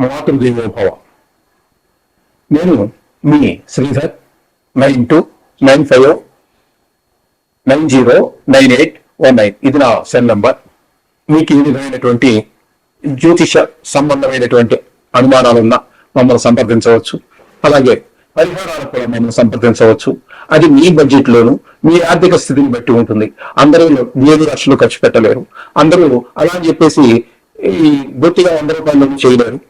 మాతృదేవోభవ నేను మీ Sridhar nine two nine five nine zero nine eight one nine. ఇది నా cell number. మీకు ఈ విధమైనటువంటి జ్యోతిష సంబంధమైనటువంటి అనుమానాలున్నా మమ్మల్ని సంప్రదించవచ్చు. అలాగే పరిహారాలు కూడా మమ్మల్ని సంప్రదించవచ్చు. అది మీ బడ్జెట్ లోను మీ ఆర్థిక స్థితిని బట్టి ఉంటుంది. అందరూ ఏడు లక్షలు ఖర్చు పెట్టలేరు. అందరూ అలా అని చెప్పేసి ఈ బొత్తిగా వంద రూపాయలు చేయలేరు.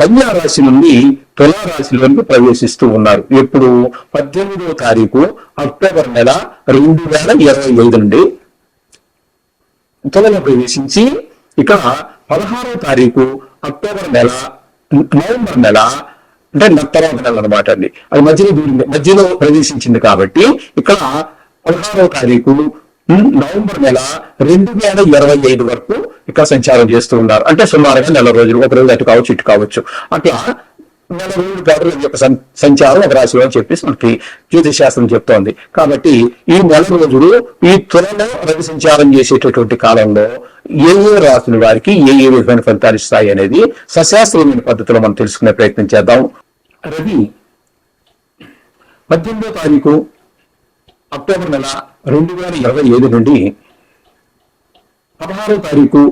కన్యా రాశి నుండి తులా వరకు ప్రవేశిస్తూ ఉన్నారు. ఎప్పుడు పద్దెనిమిదవ తారీఖు అక్టోబర్ నెల రెండు వేల ఇరవై ఐదు నుండి తులలో ప్రవేశించి ఇక్కడ పదహారవ తారీఖు అక్టోబర్ నెల నవంబర్ నెల అంటే తర్వాత నెల అనమాట అండి. అది మధ్యలో దూరింది మధ్యలో ప్రవేశించింది కాబట్టి ఇక్కడ పదహారవ తారీఖు నవంబర్ నెల రెండు వేల ఇరవై ఐదు వరకు ఇక్కడ సంచారం చేస్తూ ఉన్నారు. అంటే సుమారుగా నెల రోజులు ఒక రోజు అటు కావచ్చు ఇటు కావచ్చు. అట్లా నెల రోజులు పాటు యొక్క సంచారం ఒక రాశిలో అని చెప్పేసి మనకి జ్యోతిష్ శాస్త్రం చెప్తోంది. కాబట్టి ఈ నెల రోజులు ఈ త్వరలో రవి సంచారం చేసేటటువంటి కాలంలో ఏ ఏ రాశుల వారికి ఏ ఏ విధమైన ఫలితాలు ఇస్తాయి అనేది సశాస్త్రీయమైన పద్ధతిలో మనం తెలుసుకునే ప్రయత్నం చేద్దాం. రవి పద్దెనిమిదో తారీఖు అక్టోబర్ నెల రెండు వేల ఇరవై ఐదు నుండి పదహారో తారీఖు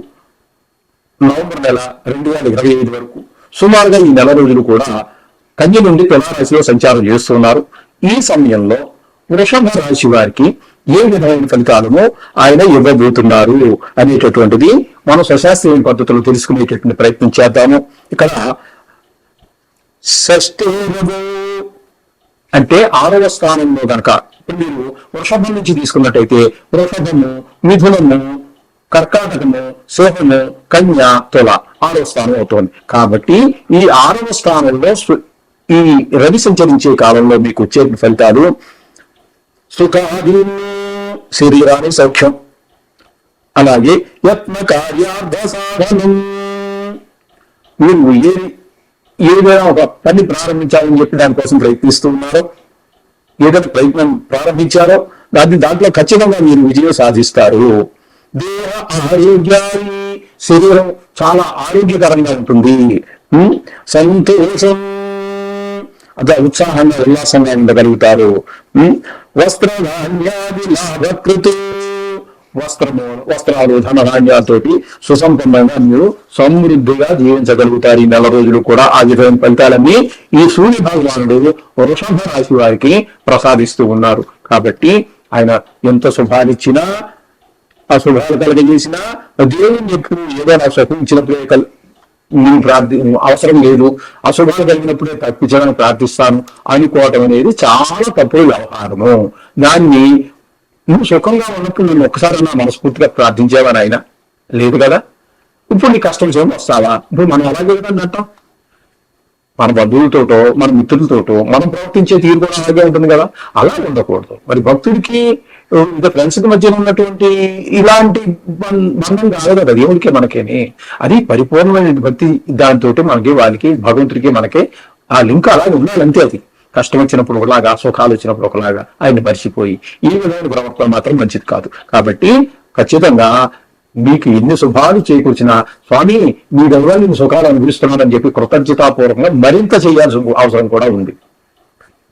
నవంబర్ నెల రెండు వేల ఇరవై ఐదు వరకు సుమారుగా ఈ నెల రోజులు కూడా కన్య నుండి తులారాశిలో సంచారం చేస్తున్నారు. ఈ సమయంలో వృషభ రాశి వారికి ఏ విధమైన ఫలితాలను ఆయన ఇవ్వబోతున్నారు అనేటటువంటిది మనం స్వశాస్త్రీయ పద్ధతులు తెలుసుకునేటటువంటి ప్రయత్నం చేద్దాము. ఇక్కడ షష్ఠేరవు అంటే ఆరవ స్థానంలో కనుక ఇప్పుడు మీరు వృషభం నుంచి తీసుకున్నట్టయితే వృషభము మిథునము కర్కాటకము సింహము కన్య తుల ఆరవ స్థానం అవుతోంది. కాబట్టి ఈ ఆరవ స్థానంలో సు- ఈ రవి సంచరించే కాలంలో మీకు వచ్చే ఫలితాలు సుఖాదీను శరీరాన్ని సౌఖ్యం. అలాగే యత్న కార్యార్థ సాధనం మీరు ఏ ఏదైనా ఒక పని ప్రారంభించాలని చెప్పి దానికోసం ప్రయత్నిస్తూ ఉన్నారో ఏదైనా ప్రయత్నం ప్రారంభించారో దాన్ని దాంట్లో ఖచ్చితంగా మీరు విజయం సాధిస్తారు. దేహ ఆరోగ్యాన్ని శరీరం చాలా ఆరోగ్యకరంగా ఉంటుంది. సంతోషం. అదే ఉత్సాహంగా ఉల్లాసంగా ఉండగలుగుతారు. వస్త్ర ధాన్యాది లాభకృతి. వస్త్రము వస్త్రాలు ధనధాన్యాలతోటి సుసంపన్నంగా మీరు సమృద్ధిగా జీవించగలుగుతారు. ఈ నెల రోజులు కూడా ఆ విధమైన ఫలితాలన్నీ ఈ సూర్య భగవానుడు వృషభ రాశి వారికి ప్రసాదిస్తూ ఉన్నారు. కాబట్టి ఆయన ఎంత శుభాలిచ్చినా అశుభాలు కలగజేసినా దేవుని ఎప్పుడు ఏదైనా శపించినప్పుడే కల్ నేను ప్రార్థి అవసరం లేదు. అశుభాలు కలిగినప్పుడే తప్పించడానికి ప్రార్థిస్తాను అనుకోవటం అనేది చాలా తప్పుడు వ్యవహారము. దాన్ని నువ్వు సుఖంగా ఉన్నప్పుడు నేను ఒక్కసారి నా మనస్ఫూర్తిగా ప్రార్థించేవాని ఆయన. లేదు కదా? ఇప్పుడు నీ కష్టం చేయడం వస్తావా? ఇప్పుడు మనం అలాగే కదండి అంటాం మన బంధువులతోటో మన మిత్రులతోటో మనం ప్రవర్తించే తీరు కూడా అలాగే ఉంటుంది కదా? అలా ఉండకూడదు. మరి భక్తుడికి ఇంకా ఫ్రెండ్స్కి మధ్య ఉన్నటువంటి ఇలాంటి బంధం కాదు కదా దేవుడికి మనకేని అది పరిపూర్ణమైన భక్తి దానితో మనకి వాళ్ళకి భగవంతుడికి మనకి ఆ లింక్ అలాగే ఉండాలంతే అది. కష్టం వచ్చినప్పుడు ఒకలాగా సుఖాలు వచ్చినప్పుడు ఒకలాగా ఆయన మర్చిపోయి ఈ విధమైన ప్రవర్తన మాత్రం మంచిది కాదు. కాబట్టి ఖచ్చితంగా మీకు ఎన్ని శుభాలు చేకూర్చినా స్వామి మీ దగ్గర నేను సుఖాలు అనుభవిస్తున్నానని చెప్పి కృతజ్ఞతాపూర్వకంగా మరింత చేయాల్సిన అవసరం కూడా ఉంది.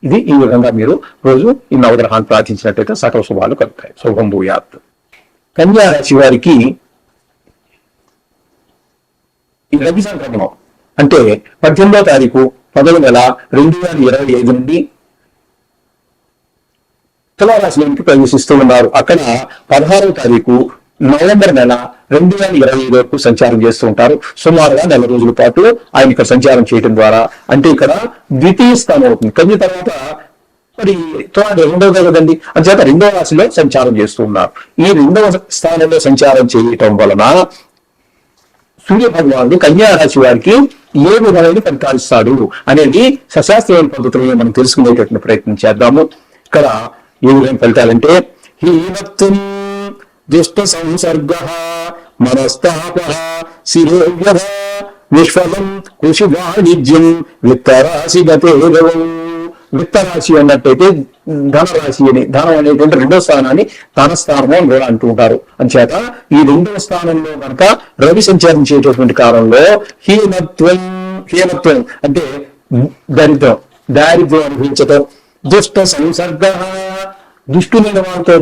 ఇది ఈ విధంగా మీరు రోజు ఈ నవగ్రహాన్ని ప్రార్థించినట్టయితే సకల శుభాలు కలుగుతాయి. శుభం భూయాత్. కన్యా రాశి వారికి ఈ రవి సంక్రమణం అంటే పద్దెనిమిదో తారీఖు పదవ నెల రెండు వేల ఇరవై ఐదు నుండి తులారాశిలోనికి ప్రవేశిస్తూ ఉన్నారు. అక్కడ పదహారవ తారీఖు నవంబర్ నెల రెండు వేల ఇరవై ఐదు వరకు సంచారం చేస్తూ ఉంటారు. సుమారుగా నెల రోజుల పాటు ఆయన ఇక్కడ సంచారం చేయడం ద్వారా. అంటే ఇక్కడ ద్వితీయ స్థానం అవుతుంది. కన్య తర్వాత మరి థర్డ్ రెండవది కదండి. అంచేత రెండవ రాశిలో సంచారం చేస్తూ ఉన్నారు. ఈ రెండవ స్థానంలో సంచారం చేయటం వలన సూర్య భగవానుడు కన్యా రాశి వారికి ఏ విధమైన ఫలితాలు ఇస్తాడు అనేది సశాస్త్రమైన పద్ధతులను మనం తెలుసుకునేటటువంటి ప్రయత్నం చేద్దాము. ఇక్కడ ఏ విధమైన ఫలితాలంటే హీనత్వం దుష్ట సంసర్గ మనస్తాప శిరోవ్యధ విశ్వలం కృషి వాణిజ్యం విత్తరాశి గతేరవం విత్తరాశి అన్నట్టయితే ధనరాశి అని ధనం అనేటువంటి రెండో స్థానాన్ని ధన స్థానం అని కూడా అంటూ ఉంటారు. అంచేత ఈ రెండవ స్థానంలో కనుక రవి సంచరించేటటువంటి కాలంలో హీనత్వం హీనత్వం అంటే దరిద్రం దారిద్ర్యం అనుభవించటం దుష్ట సంసర్గ దుష్టులైన వాళ్ళతో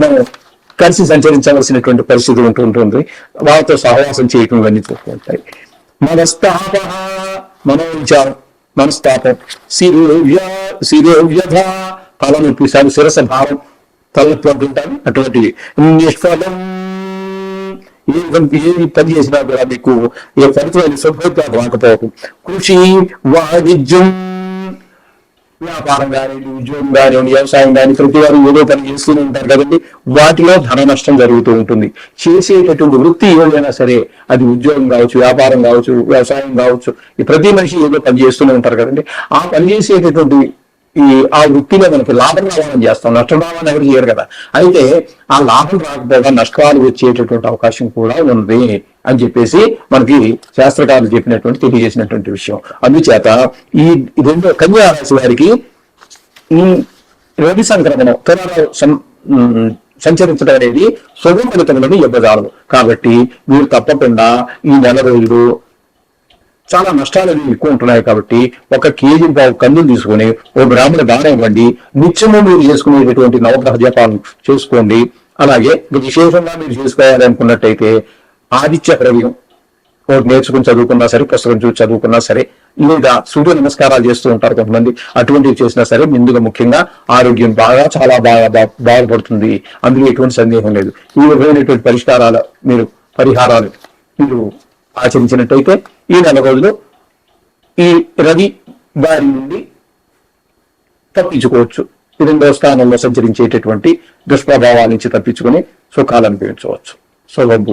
కలిసి సంచరించవలసినటువంటి పరిస్థితి ఉంటూ ఉంటుంది. వాళ్ళతో సహవాసం చేయటం ఇవన్నీ చూస్తూ ఉంటాయి. మనస్తాప మనోవిచారం మనస్తాపం. శిరోవ్య శిరోవ్యధ తలనొప్పి సారి శిరస భావం తలనొప్పి అంటుంటారు అటువంటివి నిష్ఫలం ఏ ఏ పని చేసినా కూడా మీకు ఏ ఫలితమైన శుభ్రత రాకపోవటం. కృషి వాణిజ్యం వ్యాపారం కానివ్వండి ఉద్యోగం కానివ్వండి వ్యవసాయం కానీ ప్రతి వారు ఏదో పని చేస్తూనే ఉంటారు కదండి. వాటిలో ధన నష్టం జరుగుతూ ఉంటుంది. చేసేటటువంటి వృత్తి ఏదైనా సరే అది ఉద్యోగం కావచ్చు వ్యాపారం కావచ్చు వ్యవసాయం కావచ్చు ఈ ప్రతి మనిషి ఏదో పని చేస్తూనే ఉంటారు కదండి. ఆ పని చేసేటటువంటి ఈ ఆ వృత్తిలో మనకి లాభం రావాలని చేస్తాం నష్టం రావాలని ఎవరు చేయరు కదా. అయితే ఆ లాభం రాకపోగా నష్టాలు వచ్చేటటువంటి అవకాశం కూడా ఉంది అని చెప్పేసి మనకి శాస్త్రకారులు చెప్పినటువంటి తెలియజేసినటువంటి విషయం. అందుచేత ఈ రెండో కన్యా రాశి వారికి ఈ రవి సంక్రమణం తులాలో సం- సంచరించడం అనేది శుభ ఫలితములను ఇవ్వజాలదు కాబట్టి మీరు తప్పకుండా ఈ నెల రోజులు చాలా నష్టాలు అనేవి ఎక్కువ ఉంటున్నాయి కాబట్టి ఒక కేజీ పావు కందులు తీసుకుని ఓ బ్రాహ్మణ దానం ఇవ్వండి. నిత్యము మీరు చేసుకునేటటువంటి నవగ్రహ జపాలను చేసుకోండి. అలాగే విశేషంగా మీరు చేసుకోవాలి అనుకున్నట్టయితే ఆదిత్య హృదయం ఒకటి నేర్చుకుని చదువుకున్నా సరే పుస్తకం చూసి చదువుకున్నా సరే లేదా సూర్య నమస్కారాలు చేస్తూ ఉంటారు కొంతమంది. అటువంటివి చేసినా సరే ముందుగా ముఖ్యంగా ఆరోగ్యం బాగా చాలా బాగా బా- బాగుపడుతుంది. అందులో ఎటువంటి సందేహం లేదు. ఈ విధమైనటువంటి పరిష్కారాలు మీరు పరిహారాలు మీరు ఆచరించినట్టయితే ఈ నెల రోజులు ఈ రవి దారి నుండి తప్పించుకోవచ్చు. రెండవ స్థానంలో సంచరించేటటువంటి దుష్ప్రభావాల నుంచి తప్పించుకుని సుఖాలు అనుభవించవచ్చు. శుభం